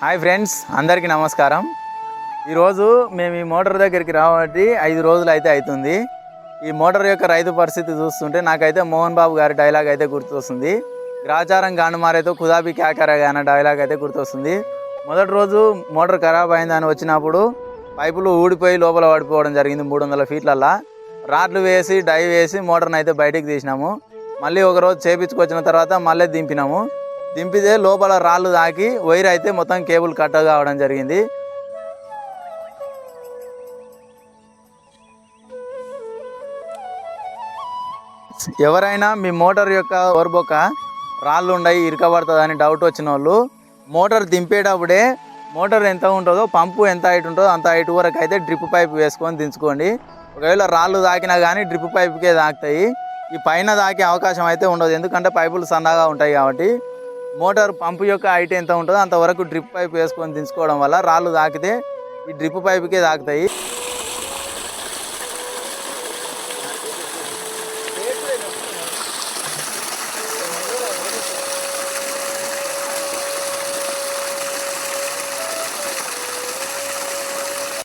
Hi friends అందరికీ నమస్కారం. ఈరోజు మేము ఈ మోటార్ దగ్గరికి రాబట్టి ఐదు రోజులు అయితే అవుతుంది. ఈ మోటార్ యొక్క రైతు పరిస్థితి చూస్తుంటే నాకైతే మోహన్ బాబు గారి డైలాగ్ అయితే గుర్తొస్తుంది. గ్రాచారం గానుమారైతే కుదాబి క్యాకరగా అనే డైలాగ్ అయితే గుర్తొస్తుంది. మొదటి రోజు మోటార్ ఖరాబ్ అయిందని వచ్చినప్పుడు పైపులు ఊడిపోయి లోపల పడిపోవడం జరిగింది మూడు వందల ఫీట్లల్లా. రాడ్లు వేసి డై వేసి మోటార్ని అయితే బయటికి తీసినాము. మళ్ళీ ఒక రోజు చేపించుకొచ్చిన తర్వాత మళ్ళీ దింపినాము. దింపితే లోపల రాళ్ళు తాకి వైర్ అయితే మొత్తం కేబుల్ కట్ కావడం జరిగింది. ఎవరైనా మీ మోటార్ యొక్క ఓర్బొక్క రాళ్ళు ఉండయి ఇరకబడుతుందని డౌట్ వచ్చిన వాళ్ళు మోటార్ దింపేటప్పుడే మోటార్ ఎంత ఉంటుందో పంపు ఎంత హైట్ ఉంటుందో అంత హైట్ వరకు అయితే డ్రిప్ పైప్ వేసుకొని దించుకోండి. ఒకవేళ రాళ్ళు తాకినా కానీ డ్రిప్ పైప్కే తాకుతాయి ఈ పైన తాకే అవకాశం అయితే ఉండదు ఎందుకంటే పైపులు సన్నగా ఉంటాయి కాబట్టి. మోటార్ పంపు యొక్క హైట్ ఎంత ఉంటుందో అంతవరకు డ్రిప్ పైప్ వేసుకొని దించుకోవడం వల్ల రాళ్ళు తాకితే ఈ డ్రిప్ పైప్కే తాకుతాయి.